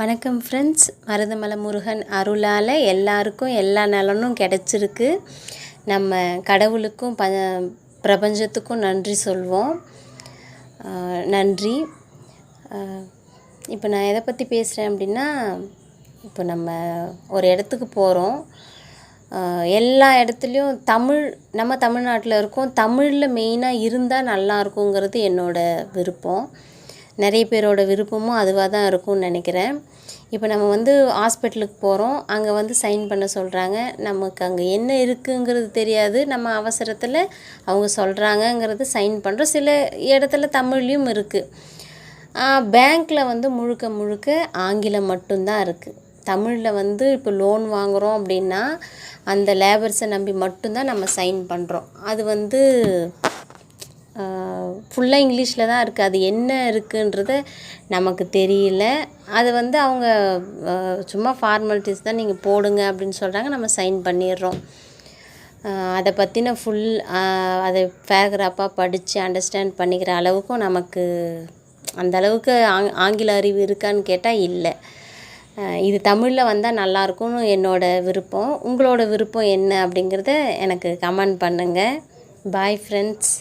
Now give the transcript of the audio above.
வணக்கம் ஃப்ரெண்ட்ஸ் மருதமலை முருகன் அருளால் எல்லாருக்கும் எல்லா நலனும் கிடச்சிருக்கு. நம்ம கடவுளுக்கும் ப பிரபஞ்சத்துக்கும் நன்றி சொல்வோம். நன்றி. இப்போ நான் எதை பற்றி பேசுகிறேன் அப்படின்னா இப்போ நம்ம ஒரு இடத்துக்கு போகிறோம் எல்லா இடத்துலையும் தமிழ் நம்ம தமிழ்நாட்டில் இருக்கோம். தமிழில் மெயினாக இருந்தால் நல்லா இருக்குங்கிறது என்னோடய விருப்பம். நிறைய பேரோட விருப்பமும் அதுவாக தான் இருக்கும்னு நினைக்கிறேன். இப்போ நம்ம வந்து ஹாஸ்பிட்டலுக்கு போகிறோம் அங்கே வந்து சைன் பண்ண சொல்கிறாங்க நமக்கு அங்கே என்ன இருக்குங்கிறது தெரியாது. நம்ம அவசரத்தில் அவங்க சொல்கிறாங்கங்கிறது சைன் பண்ணுறோம் சில இடத்துல தமிழ்லையும் இருக்குது பேங்க்கில் வந்து முழுக்க முழுக்க ஆங்கிலம் மட்டும்தான் இருக்குது தமிழில் வந்து இப்போ லோன் வாங்குகிறோம் அப்படின்னா அந்த லேபர்ஸை நம்பி மட்டும்தான் நம்ம சைன் பண்ணுறோம் அது வந்து ஃபுல்லாக இங்கிலீஷில் தான் இருக்குது. அது என்ன இருக்குன்றது நமக்கு தெரியல. அது வந்து அவங்க சும்மா ஃபார்மாலிட்டிஸ் தான் நீங்கள் போடுங்க அப்படின்னு சொல்கிறாங்க. நம்ம சைன் பண்ணிடுறோம். அதை பற்றின ஃபுல் அதை பேராகிராஃபாக படித்து அண்டர்ஸ்டாண்ட் பண்ணிக்கிற அளவுக்கும் நமக்கு அந்த அளவுக்கு ஆங் ஆங்கில அறிவு இருக்கான்னு கேட்டால் இல்லை. இது தமிழில் வந்தால் நல்லாயிருக்கும்னு என்னோட விருப்பம். உங்களோட விருப்பம் என்ன அப்படிங்கிறத எனக்கு கமெண்ட் பண்ணுங்கள் பாய் ஃப்ரெண்ட்ஸ்